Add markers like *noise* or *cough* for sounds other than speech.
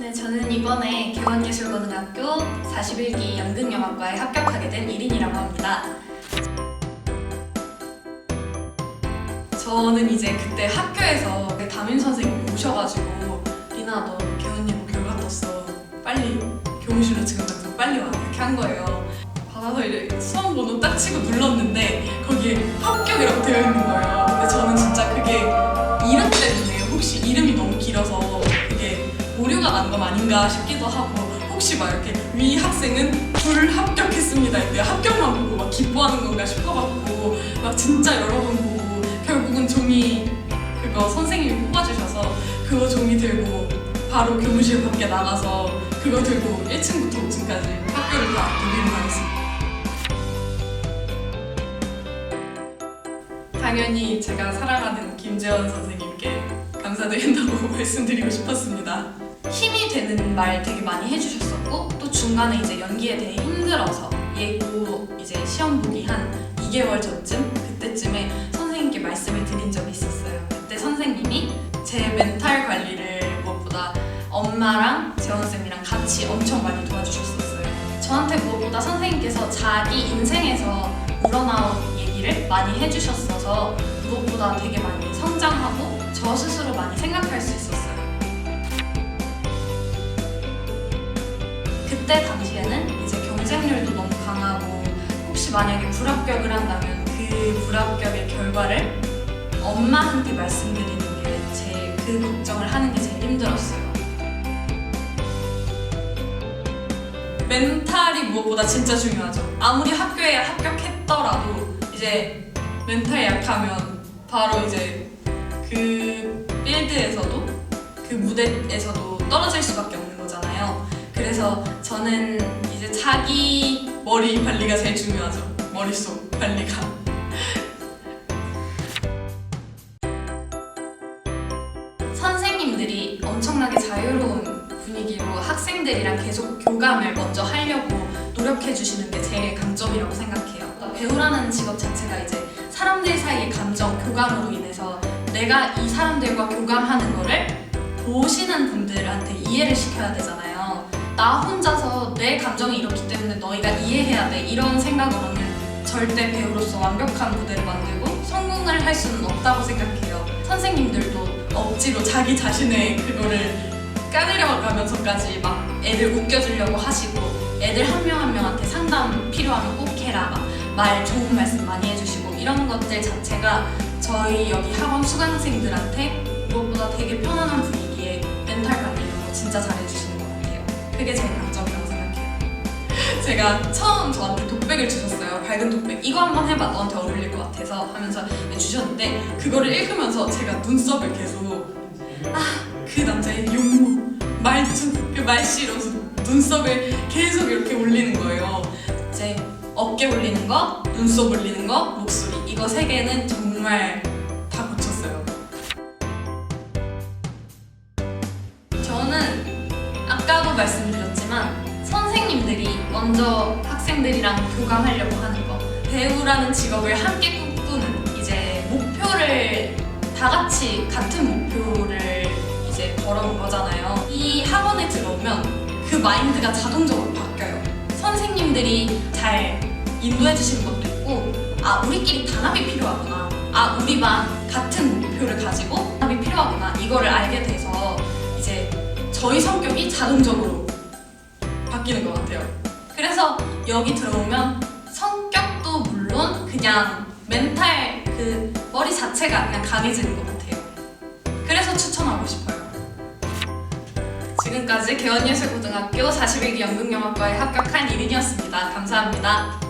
네, 저는 이번에 개원예술고등학교 41기 연극영화과에 합격하게 된 이린이라고 합니다. 저는 이제 그때 학교에서 그 담임 선생님 오셔가지고 리나 너 개원예고 결과 떴어. 빨리 교무실로 지금 당장 빨리 와 이렇게 한 거예요. 받아서 이제 수험 번호 딱 치고 눌렀는데 거기에 합격이라고 되어 있는 거예요. 난건 아닌가 싶기도 하고 혹시 막 이렇게 위 학생은 불합격했습니다 이때 합격만 보고 막 기뻐하는 건가 싶어갖고 막 진짜 여러 번 보고 결국은 종이 그거 선생님이 뽑아주셔서 그거 종이 들고 바로 교무실 밖에 나가서 그거 들고 1층부터 5층까지 학교를 다 누비고 다녔습니다. 당연히 제가 사랑하는 김재원 선생님께 감사드린다고 *laughs* 말씀드리고 싶었습니다. 힘이 되는 말 되게 많이 해주셨었고 또 중간에 이제 연기에 대해 힘들어서 예고 이제 시험 보기 한 2개월 전쯤 그때쯤에 선생님께 말씀을 드린 적이 있었어요. 그때 선생님이 제 멘탈 관리를 무엇보다 엄마랑 재원 쌤이랑 같이 엄청 많이 도와주셨었어요. 저한테 무엇보다 선생님께서 자기 인생에서 우러나온 얘기를 많이 해주셨어서 무엇보다 되게 많이 성장하고 저 스스로 많이 생각할 수 있었어요. 그때 당시에는 이제 경쟁률도 너무 강하고 혹시 만약에 불합격을 한다면 그 불합격의 결과를 엄마한테 말씀드리는 게제그 걱정을 하는 게 제일 힘들었어요. 멘탈이 무엇보다 진짜 중요하죠. 아무리 학교에 합격했더라도 이제 멘탈 약하면 바로 이제 그 필드에서도 그 무대에서도 떨어질 수밖에 없는. 그래서 저는 이제 자기 머리 관리가 제일 중요하죠. 머릿속 관리가. 선생님들이 엄청나게 자유로운 분위기로 학생들이랑 계속 교감을 먼저 하려고 노력해 주시는 게 제일 강점이라고 생각해요. 배우라는 직업 자체가 이제 사람들 사이의 감정 교감으로 인해서 내가 이 사람들과 교감하는 거를 보시는 분들한테 이해를 시켜야 되잖아요. 나 혼자서 내 감정이 이렇기 때문에 너희가 이해해야 돼 이런 생각으로는 절대 배우로서 완벽한 무대를 만들고 성공을 할 수는 없다고 생각해요. 선생님들도 억지로 자기 자신의 그거를 까내려가면서까지 막 애들 웃겨주려고 하시고 애들 한 명 한 명한테 상담 필요하면 꼭 해라 막 말 좋은 말씀 많이 해주시고 이런 것들 자체가 저희 여기 학원 수강생들한테 무엇보다 되게 편안한 분위기에 멘탈 관리 이런 거 진짜 같아요. 그게 제일 강점이라고 생각해요. 제가 처음 저한테 독백을 주셨어요. 밝은 독백. 이거 한번 해봐. 너한테 어울릴 것 같아서 하면서 주셨는데 그거를 읽으면서 제가 눈썹을 계속 아 그 남자의 용모 말투 그 말씨 이러면서 눈썹을 계속 이렇게 올리는 거예요. 이제 어깨 올리는 거, 눈썹 올리는 거, 목소리 이거 세 개는 정말 말씀드렸지만 선생님들이 먼저 학생들이랑 교감하려고 하는 거 배우라는 직업을 함께 꿈꾸는 이제 목표를 다 같이 같은 목표를 이제 걸어온 거잖아요. 이 학원에 들어오면 그 마인드가 자동적으로 바뀌어요. 선생님들이 잘 인도해 주시는 것도 있고 아 우리끼리 단합이 필요하구나. 아 우리 반 같은 목표를 가지고 단합이 필요하구나. 이거를 알게 이제 저희 성격이 자동적으로 바뀌는 것 같아요. 그래서 여기 들어오면 성격도 물론 그냥 멘탈 그 머리 자체가 그냥 강해지는 것 같아요. 그래서 추천하고 싶어요. 지금까지 개원예술고등학교 41기 연극영화과에 합격한 이린이었습니다. 감사합니다.